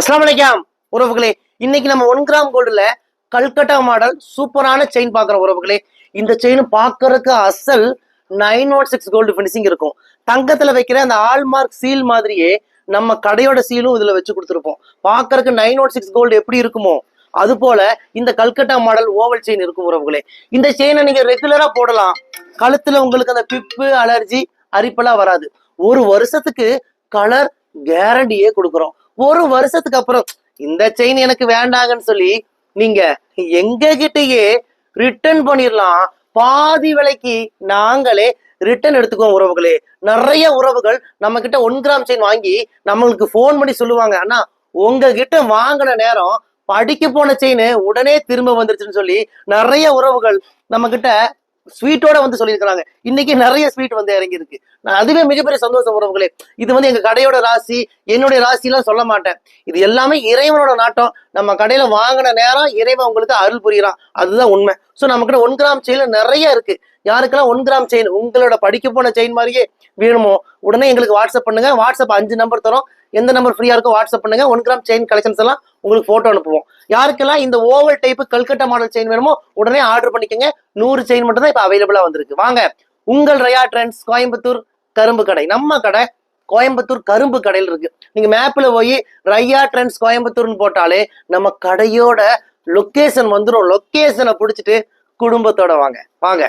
அஸ்லாம் வலைக்கம் உறவுகளே. இன்னைக்கு நம்ம ஒன் கிராம் கோல்டுல கல்கட்டா மாடல் சூப்பரான செயின் பாக்குற உறவுகளே. இந்த செயின் பார்க்கறதுக்கு அசல் nine one six gold finishing இருக்கும். தங்கத்துல வைக்கிற அந்த ஆல்மார்க் சீல் மாதிரியே நம்ம கடையோட சீலும் இதுல வச்சு கொடுத்துருப்போம். பார்க்கறதுக்கு நைன் ஒன் சிக்ஸ் கோல்டு எப்படி இருக்குமோ அது போல இந்த கல்கட்டா மாடல் ஓவல் செயின் இருக்கும் உறவுகளே. இந்த செயினை நீங்க ரெகுலரா போடலாம். கழுத்துல உங்களுக்கு அந்த பிப்பு அலர்ஜி அரிப்பெல்லாம் வராது. ஒரு வருஷத்துக்கு கலர் கேரண்டியே கொடுக்குறோம். ஒரு வருஷத்துக்கு அப்புறம் இந்த செயின் எனக்கு வேண்டாங்கன்னு சொல்லி நீங்க எங்க கிட்டயே ரிட்டர்ன் பண்ணிடலாம் பாதி விலைக்கு நாங்களே ரிட்டர்ன் எடுத்துக்குவோம் உறவுகளே. நிறைய உறவுகள் நம்ம கிட்ட ஒன் கிராம் செயின் வாங்கி நம்மளுக்கு ஃபோன் பண்ணி சொல்லுவாங்க. அண்ணா உங்ககிட்ட வாங்கின நேரம் படிக்க போன செயின் உடனே திரும்ப வந்துருச்சுன்னு சொல்லி நிறைய உறவுகள் நம்ம கிட்ட ஸ்வீட்டோட வந்து சொல்லியிருக்கிறாங்க. இன்னைக்கு நிறைய ஸ்வீட் வந்து இறங்கி இருக்கு நான் அதுவே மிகப்பெரிய சந்தோஷம் உறவுகளே. இது வந்து எங்க கடையோட ராசி என்னுடைய ராசிலாம் சொல்ல மாட்டேன். இது எல்லாமே இறைவனோட நாட்டம். நம்ம கடையில வாங்கின நேரம் இறைவன் உங்களுக்கு அருள் புரியுறான். அதுதான் உண்மை. ஸோ நம்ம கிட்ட ஒன் கிராம் செயல நிறைய இருக்கு. யாருக்கெல்லாம் ஒன் கிராம் செயின் உங்களோட படிக்க போன செயின் மாதிரியே வேணுமோ உடனே எங்களுக்கு வாட்ஸ்அப் பண்ணுங்க. வாட்ஸ்அப் அஞ்சு நம்பர் தரோம். எந்த நம்பர் ஃப்ரீயா இருக்கோ வாட்ஸ்அப் பண்ணுங்க. ஒன் கிராம் செயின் கலெக்ஷன்ஸ் எல்லாம் உங்களுக்கு போட்டோ அனுப்புவோம். யாருக்கெல்லாம் இந்த oval type Calcutta model chain வேணுமோ உடனே ஆர்டர் பண்ணிக்கங்க. நூறு செயின் மட்டும் தான் இப்போ அவைலபிளா வந்திருக்கு. வாங்க உங்கள் ரயா ட்ரெண்ட்ஸ் கோயம்புத்தூர் கரும்பு கடை. நம்ம கடை கோயம்புத்தூர் கரும்பு கடையில் இருக்கு. நீங்க மேப்ல போய் ரையா ட்ரெண்ட்ஸ் கோயம்புத்தூர்னு போட்டாலே நம்ம கடையோட லொக்கேஷன் வந்துடும் லொக்கேஷனை பிடிச்சிட்டு குடும்பத்தோட வாங்க. வாங்க.